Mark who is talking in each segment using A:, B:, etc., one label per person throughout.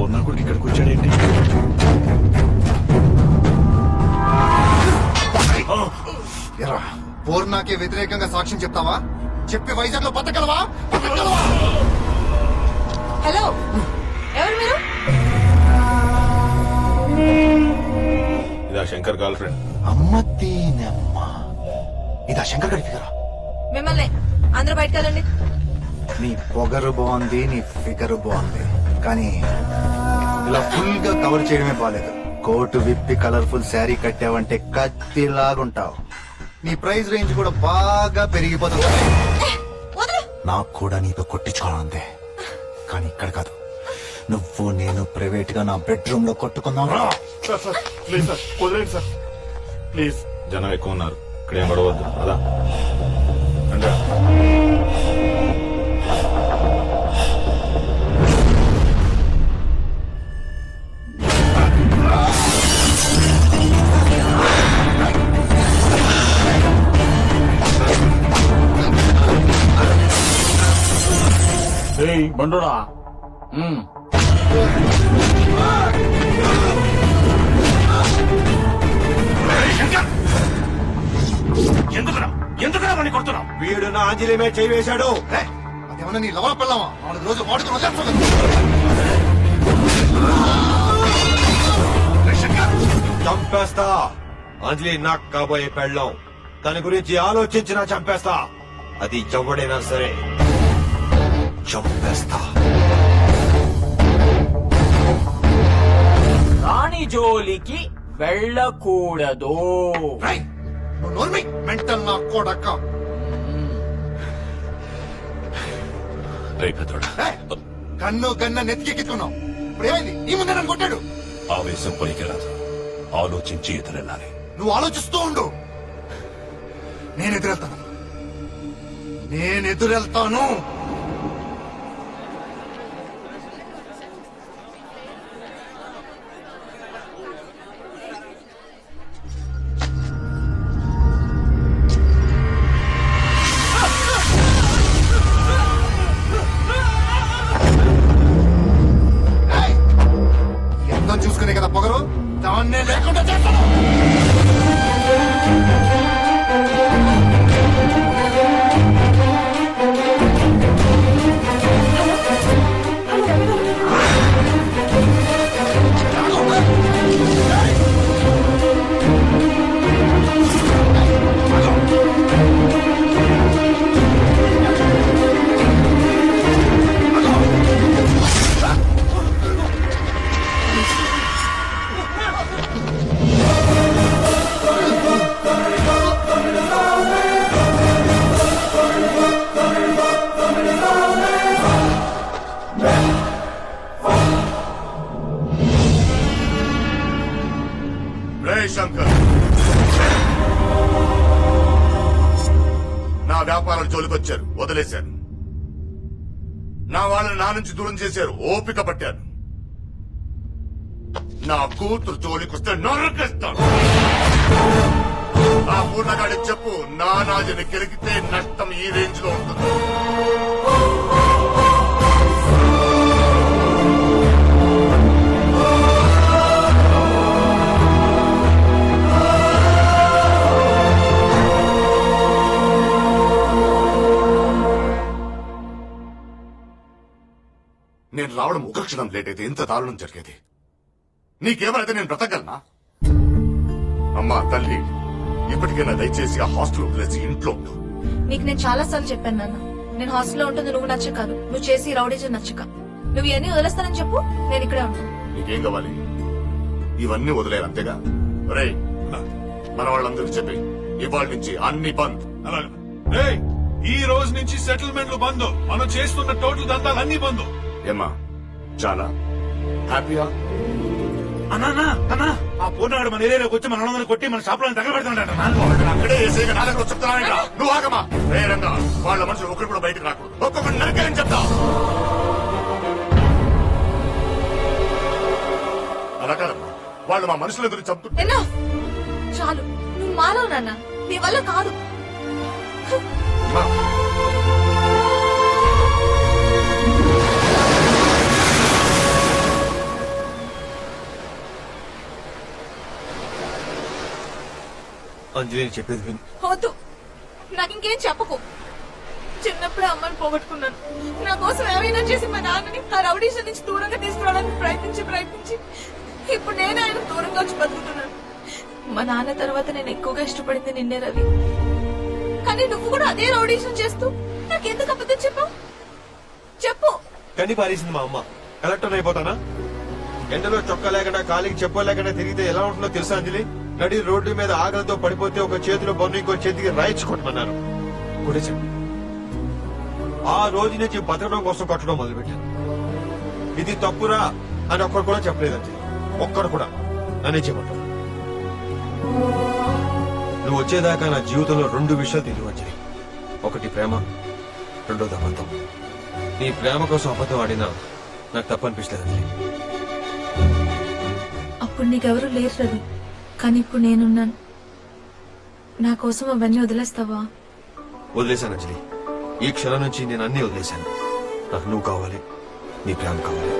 A: పూర్ణాకుడికి ఇక్కడికి వచ్చాడేంటి?
B: ఎరా పూర్ణాకి వ్యతిరేకంగా సాక్ష్యం చెప్తావా? చెప్పి వైజాగ్లో బతకగలవా బతకగలవా
C: హలో ఎవరు మీరు?
A: ఇదా శంకర్ గర్ల్ ఫ్రెండ్.
B: అమ్మ దీనమ్మ ఇదా శంకర్ గడి ఫిగరా?
C: మిమ్మల్ని అందరూ బయటకు వెళ్ళండి
B: నీ పొగరు బాగుంది నీ ఫిగర్ బాగుంది. కానీ ఇలా ఫుల్గా కవర్ చేయడమే బాలేదు. కోటు విప్పి కలర్ఫుల్ శారీ కట్టావంటే కత్తిలాగుంటావు. నీ ప్రైస్ రేంజ్ కూడా బాగా పెరిగిపోతుంది. నాకు కూడా నీతో కొట్టించుకోవాలంతే కానీ ఇక్కడ కాదు. నువ్వు నేను ప్రైవేట్గా నా బెడ్రూమ్లో కొట్టుకుందాం. రా!
A: సార్ సార్ ప్లీజ్ సార్ వదిలేండి సార్. ప్లీజ్. జనం ఎక్కువ ఉన్నారు. ఇక్కడ ఏం గొడవద్దు అదా రండి.
B: ఆంజనేయ చేయి వేశాడు. అదేమన్నా నీ లవల పిల్లవా నాలుగు రోజు వాడుకుని వదిలేస్తాను
D: చంపేస్తా. అంజలి నాకు కాబోయే పెళ్ళం. దాని గురించి ఆలోచించినా చంపేస్తా. అది ఎవడైనా సరే చంపేస్తా.
E: రాణి జోలికి వెళ్ళకూడదు.
B: రేయ్, నువ్వు నోర్మి. మెంటల్ నా కొడక్క
F: రేయ్ పెద్దోడా
B: కన్ను గన్న నెత్తికెక్కుతున్నావు ఇప్పుడు ఏమైంది నీ ముందే నన్ను కొట్టాడు.
F: ఆవేశం పనికిరాదు ఆలోచించి ఎదురెళ్ళాలి.
B: నువ్వు ఆలోచిస్తూ ఉండు. నేను ఎదురెళ్తాను. నేను ఎదురెళ్తాను.
F: నా వాళ్ళని నా నుంచి దూరం చేశారు. ఓపిక పట్టాను. నా కూతురు జోలికొస్తే నరకేస్తాను. ఆ పూర్ణగాడి చెప్పు నా నాజని కెలిగితే నష్టం ఈ రేంజ్లో ఉంటుంది. నేను రావడం ఒక క్షణం లేట్ అయితే ఎంత దారుణం జరిగేది. నీకేమైతే నేను బ్రతకగలనా? అమ్మా తల్లి ఇప్పటికైనా దయచేసి ఆ హాస్టల్ వదిలేసి ఇంట్లో ఉండు.
C: నీకు నేను చాలా సార్లు చెప్పాను నాన్న. నేను హాస్టల్లో ఉంటుంది నువ్వు నచ్చ కాదు నువ్వు చేసి రౌడీజం నచ్చక. నువ్వు ఇవన్నీ వదిలేస్తానని చెప్పు నేను ఇక్కడే ఉంటాను
F: నీకేం కావాలి? ఇవన్నీ వదిలేరు అంతేగా? రే మన వాళ్ళందరికీ చెప్పి. ఇవాళ నుంచి అన్ని బంద్.
A: ఈ రోజు నుంచి సెటిల్మెంట్లు బంద్. మనం చేస్తున్న టోటల్ దందాలు అన్ని బంద్.
F: ఏమ్మా చాలా. హ్యాపీయా?
G: అన్నా అన్నా ఆ పూర్ణాడు మన ఏరియాలోకి వచ్చి మన వాళ్ళందరినీ కొట్టి మన షాప్లో తగలబెడతాడట
F: అక్కడే వేసేగా నా దగ్గర చెప్తానంట నువ్వు ఆగమా వాళ్ళ మనుషులు ఒకరు కూడా బయటకు రాకూడదు. ఒక్కొక్కరు నరికేయని చెప్తా. అలా కాదమ్మా. వాళ్ళు మా మనుషుల ఎదురు చంపుతుంటే
C: చాలు. నువ్వు మారవు నాన్న. నీ వల్ల కాదు.
F: అమ్మా,
D: అంజలి నేను చెప్పేది విను.
C: వద్దు. నాకు ఇంకేం చెప్పకు. చిన్నప్పుడే అమ్మని పోగొట్టుకున్నాను. నా కోసం ఏమైనా చేసి మా నాన్నని ఆ రౌడీషన్ నుంచి దూరంగా తీసుకురావడానికి ప్రయత్నించి ప్రయత్నించి ఇప్పుడు నేను ఆయన దూరంగా వచ్చి బతుకుతున్నాను. మా నాన్న తర్వాత నేను ఎక్కువగా ఇష్టపడింది నిన్నే రవి. కానీ నువ్వు కూడా అదే రౌడీషన్ చేస్తూ నాకు ఎందుకు అబద్ధం చెప్పావు? చెప్పు.
D: కన్ని పారేసింది మా అమ్మ. కలెక్టర్ అయిపోతానా? ఎండలో చొక్కా లేకుండా కాలికి చెప్పలేకుండా తిరిగితే ఎలా ఉంటుందో తెలుసా అంజలి? నడి రోడ్డు మీద ఆకలితో పడిపోతే ఒక చేతిలో బొన్ను ఇంకో చేతికి రాయించుకుంటున్నారు కొట్టేశాను ఆ రోజు నుంచి బతకడం కోసం కట్టడం మొదలుపెట్టాను. ఇది తప్పురా అని ఒక్కడు కూడా చెప్పలేదండి ఒక్కడు కూడా. అనే చెప్పటం నువ్వు వచ్చేదాకా నా జీవితంలో రెండు విషయాలు తెలియవచ్చాయి ఒకటి ప్రేమ రెండోది అబద్ధం. నీ ప్రేమ కోసం అబద్ధం ఆడినా నాకు తప్పనిపిస్తుంది
C: అప్పుడు నీకెవరూ లేరు రవి. కానీ ఇప్పుడు నేనున్నాను. నా కోసం అవన్నీ వదిలేస్తావా?
D: వదిలేశాను అంజలి. ఈ క్షణం నుంచి నేను అన్ని వదిలేశాను. నాకు నువ్వు కావాలి నీ ప్రేమ కావాలి.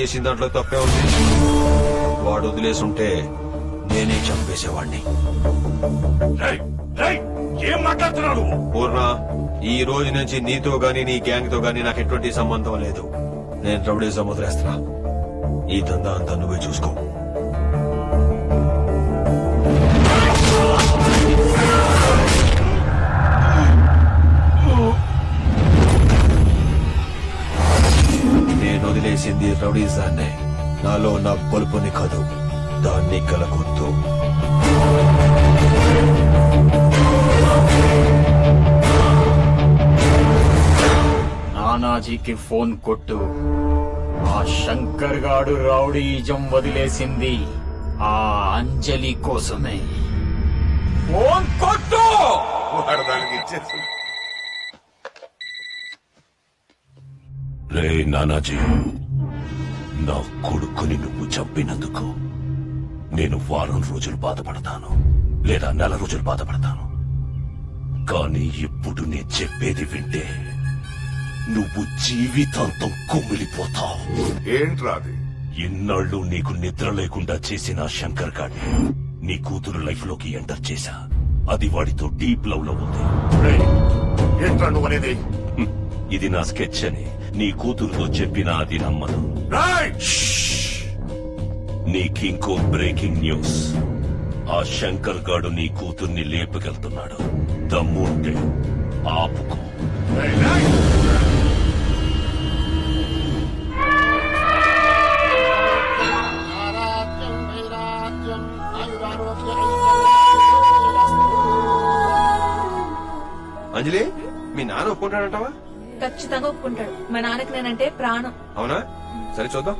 D: చేసిన దాంట్లో తప్పే ఉంది. వాడు వదిలేసుంటే నేనే చంపేసేవాడిని
H: ఏం?
D: పూర్ణ ఈ రోజు నుంచి నీతో గాని నీ గ్యాంగ్తో గాని నాకు ఎటువంటి సంబంధం లేదు. నేను రౌడీజం వదిలేస్తున్నా. ఈ దందా అంతా నువ్వే చూసుకో. వదిలేసింది రౌడీజాన్నే. నాలో నా బలుపుని కాదు. దాన్ని కలగొద్దు
E: నానాజీకి ఫోన్ కొట్టు. ఆ శంకర్ గాడు రౌడీజం వదిలేసింది ఆ అంజలి కోసమే. ఫోన్ కొట్టు!
F: దానికి ఇచ్చేసి.
H: రే నానాజీ. నా కొడుకుని నువ్వు చంపినందుకు నేను వారం రోజులు బాధపడతాను లేదా నెల రోజులు బాధపడతాను. కానీ ఇప్పుడు నేను చెప్పేది వింటే నువ్వు జీవితాంతం కుమిలిపోతావు.
F: ఏంట్రా అది?
H: ఇన్నాళ్ళు నీకు నిద్ర లేకుండా చేసిన శంకర్ గాడిని నీ కూతురు లైఫ్లోకి ఎంటర్ చేశా. అది వాడితో డీప్ లవ్లో ఉంది
F: ఏంట్రా నువ్వు అనేది?
H: ఇది నా స్కెచ్ అని. నీ కూతురుతో చెప్పిన అది నమ్మదు.
F: రేయ్!
H: నీకింకో బ్రేకింగ్ న్యూస్. ఆ శంకర్ గాడు నీ కూతుర్ని లేపుకెళ్తున్నాడు. దమ్ముంటే ఆపుకో.
F: రేయ్, రేయ్!
D: అంజలి మీ నాన్న ఒప్పుకుంటాడంటావా?
C: ఖచ్చితంగా ఒప్పుకుంటాడు. మా నాన్నకి నేనంటే ప్రాణం.
D: అవునా? సరే చూద్దాం.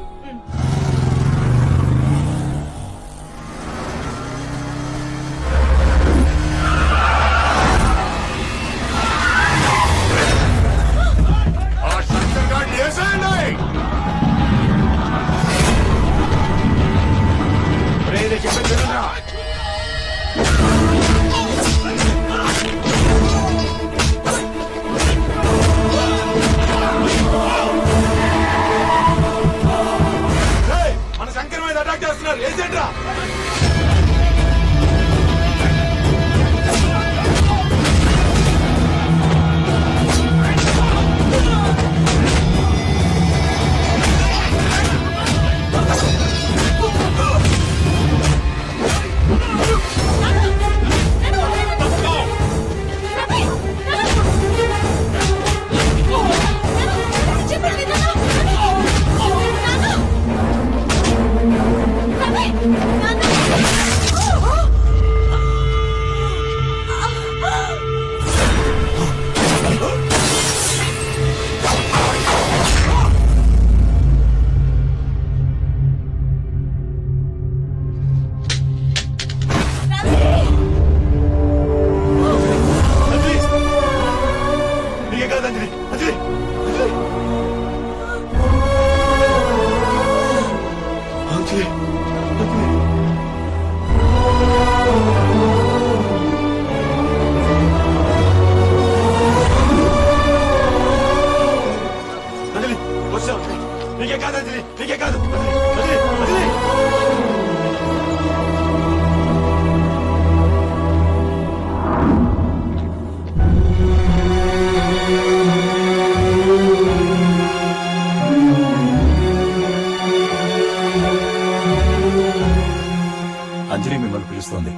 G: మిమ్మల్ని పిలుస్తోంది.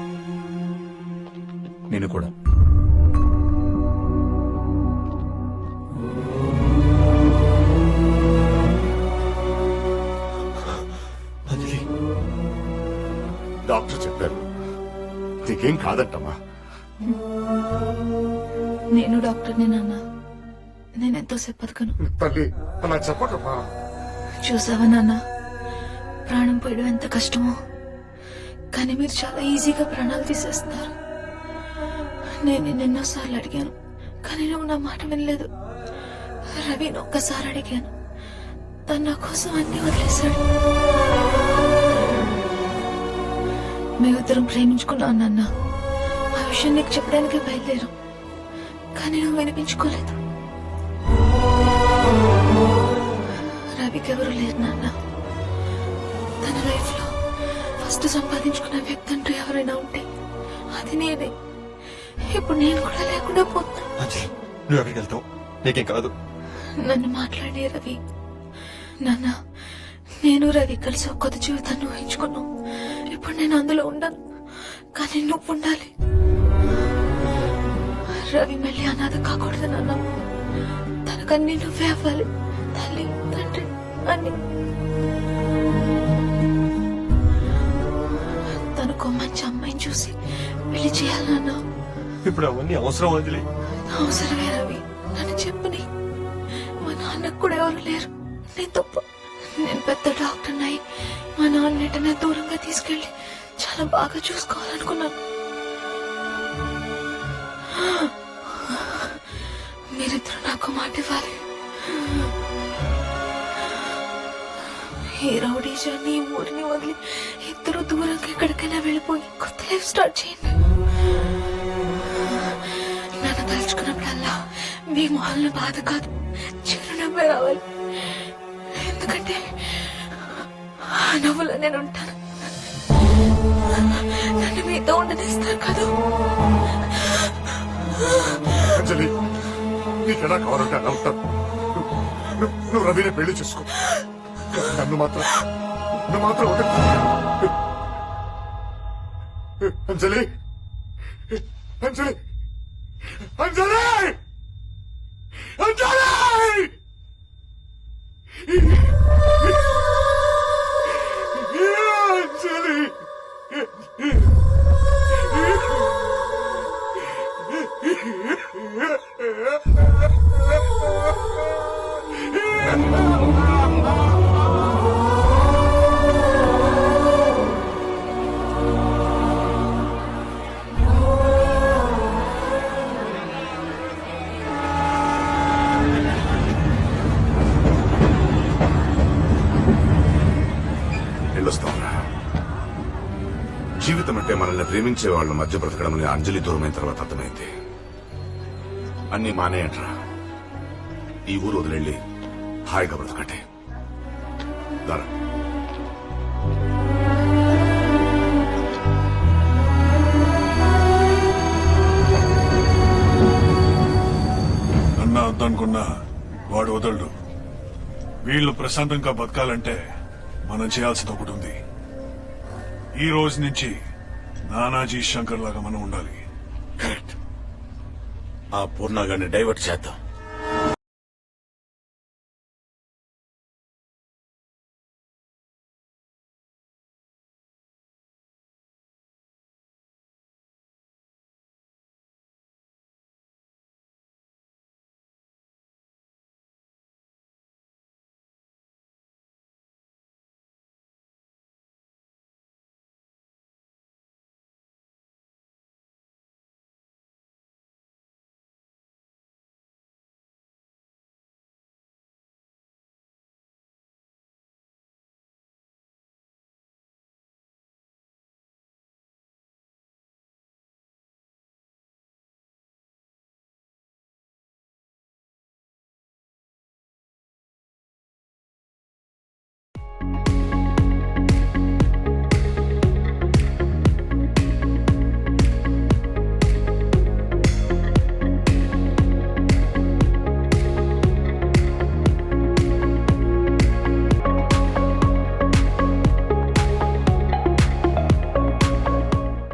G: నేను కూడా.
D: అంజలి
F: డాక్టర్ చెప్పారు. నీకేం కాదంటమ్మా.
C: నేను డాక్టర్ని నాన్న. నేను ఎంతోసేపు బతకను.
F: తల్లి అలా చెప్పకమ్మా.
C: చూసావా నాన్న? ప్రాణం పోయడం ఎంత కష్టమో. కానీ మీరు చాలా ఈజీగా ప్రాణాలు తీసేస్తున్నారు. నేను ఎన్నోసార్లు అడిగాను కానీ నువ్వు నా మాట వినలేదు. రవిని ఒక్కసారి అడిగాను తను నా కోసం అన్ని వదిలేశాడు. మేమిద్దరం ప్రేమించుకున్నాను నాన్న. ఆ విషయం నీకు చెప్పడానికి బయలుదేరు కానీ నువ్వు వినిపించుకోలేదు. రవికి ఎవరు లేరు నాన్న. తన లైఫ్లో ఫస్ట్ సంపాదించుకున్న వ్యక్తి అంటూ ఎవరైనా ఉంటే అది నేనే. ఇప్పుడు నేను కూడా లేకుండా పోతున్నా.
D: అంజలి నువ్వు ఎక్కడికి వెళ్తావు? నీకేం కాదు.
C: నన్ను మాట్లాడే రవి. నాన్న నేను రవి కలిసి ఒక కొత్త జీవితాన్ని ఊహించుకున్నాం. ఇప్పుడు నేను అందులో ఉండను. కానీ నువ్వు ఉండాలి. రవి మళ్ళీ అనాథ కాకూడదు నాన్న. తనకన్నీ నువ్వే అవ్వాలి. తల్లి తండ్రి అన్ని. మంచి అమ్మాయిని చూసి పెళ్ళి చేయాలి నాన్న
D: ఇప్పుడు అవన్నీ అవసరం అంజలి
C: అవసరమే రవి. నన్ను చెప్పుని మా నాన్నకు కూడా ఎవరు లేరు. నేను తప్ప. నేను పెద్ద డాక్టర్ అయి మా నాన్న ఎటనే దూరంగా తీసుకెళ్ళి చాలా బాగా చూసుకోవాలనుకున్నాను. మీరిద్దరు నాకు మాట ఇవ్వాలి. ఈ రౌడీ జర్నీ ఈ ఊరిని వదిలి ఇద్దరు దూరంగా ఎక్కడికైనా వెళ్ళిపోయి కొత్త లైఫ్ స్టార్ట్ చేయండి. నన్ను తలుచుకున్నప్పుడల్లా మీ మొహంలో బాధ కాదు చిరునవ్వే రావాలి. ఎందుకంటే ఆ నవ్వులో నేను ఉంటాను. నన్ను మీతో ఉండనిస్తారు కాదు.
F: అంజలి నీకెలా కావాలంటే అలా ఉంటాను. నువ్వు రవిని పెళ్ళి చేసుకో. నన్ను మాత్రం నన్ను మాత్రం ఒక అంజలి అంజలి అంజలి అంజలి అంజలి Yeah. మనల్ని ప్రేమించే వాళ్ళ మధ్య బ్రతకడం అంజలి దూరమైన తర్వాత అర్థమైంది. అన్ని మానేయంట్రా. ఈ ఊరు వదిలేళ్ళి హాయిగా బ్రతకటే దారా.
I: అన్నా వద్దనుకున్నా వాడు వదలడు. వీళ్ళు ప్రశాంతంగా బతకాలంటే మనం చేయాల్సింది ఒకటి ఉంది. ఈ రోజు నుంచి నానాజీ శంకర్ లాగా మనం ఉండాలి.
H: కరెక్ట్. ఆ పూర్ణాగాన్ని డైవర్ట్ చేద్దాం.